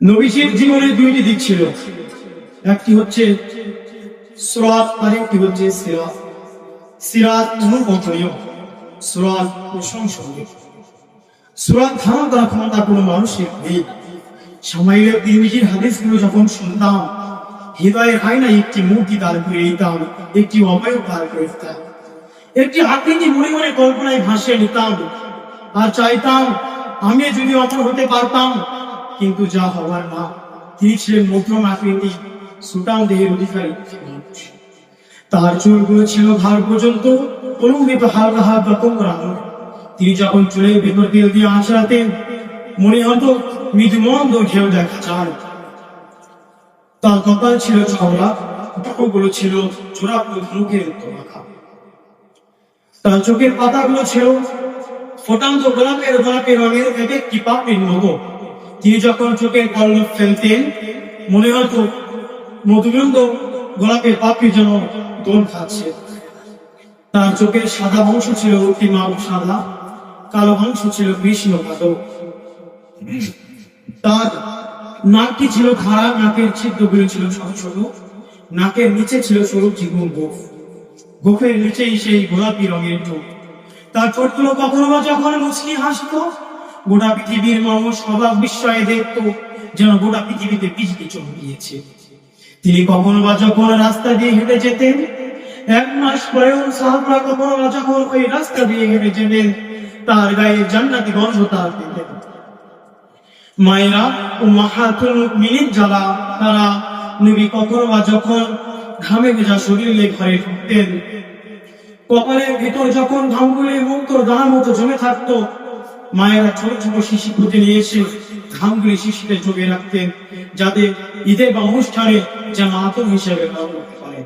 নবীজির জীবনে দুইটি দিক ছিল। একটি হচ্ছে সুরাত আর একটি হচ্ছে সিরাত। সিরাত অনুকঠনীয় সুরাত প্রশংসনীয়। সুরাত ধারণ করা ক্ষমতা কোনো মানুষের নেই সামাইলের নবীজির হাদিসগুলো যখন শুনতাম, হৃদয়ের আয়না একটি মূর্তি দাঁড় করে দিতাম একটি অবয়ব দাঁড় করে দিতাম একটি আকৃতি মনে মনে কল্পনায় ভাসিয়ে নিতাম। আর চাইতাম আমি যদি অমর হতে পারতাম কিন্তু যা হওয়ার না। তিনি ছিলেন মধ্যম আকৃতি সুটাম দেহের অধিকারী। তার চুলগুলো ছিল ঘাড় পর্যন্ত অলঙ্কিত হালকা হালকা কোমরানো তিনি যখন চুলের ভেতর দিয়ে দিয়ে আঁচড়াতেন, মনে হতো মৃদুমন্দ ঢেউ দেখা যায়। তার কপাল ছিল চওড়া বুকগুলো ছিল চোরা মুখের তার চোখের পাতাগুলো ছিল ফোটান্ত গোলাপের গোলাপের রঙের এক একটি পাপড়ির মতো। তিনি যখন চোখের পল্লব ফেলতেন, মনে হতো মধুমন্দ গোলাপের পাপড়ি যেন দোল খাচ্ছে। তার চোখের সাদা অংশ ছিল অতিমাল সাদা, কালো অংশ ছিল কৃষ্ণ কালো তার নাকটি ছিল খাড়া নাকের ছিদ্রগুলো ছিল ছোট ছোট, নাকের নিচে ছিল সরু জীবন গোফ গোফের নিচেই সেই গোলাপি রঙের চোখ তার ঠোঁটগুলো কখনো বা যখন মুচকি হাসতো গোটা পৃথিবীর মানুষ অবাক বিস্ময়ে দেখত যেন গোটা পৃথিবীতে পৃথিবী চলে গিয়েছে তিনি কখনো বা যখন রাস্তা দিয়ে হেঁটে যেতেন, এক মাস পরেও সাহাবরা কখনো বা যখন ওই রাস্তা দিয়ে হেঁটে যেতেন, তার গায়ে জান্নাতি গন্ধ তার পেতেন মায়েরা ও মাহাতুল যারা, তারা নবী কখনো বা যখন ঘামে ভেজা শরীরে ঘরে ঢুকতেন, কপালের ভিতর যখন ঘামগুলি মুক্ত দানা মতো জমে থাকতো মায়েরা ছোট ছোট শিশি খুঁজে নিয়ে এসে ঘামগুলি শিশুকে জমিয়ে রাখতেন যাদের ঈদে বা অনুষ্ঠানে যা আতর হিসেবে ব্যবহার করতে পারে।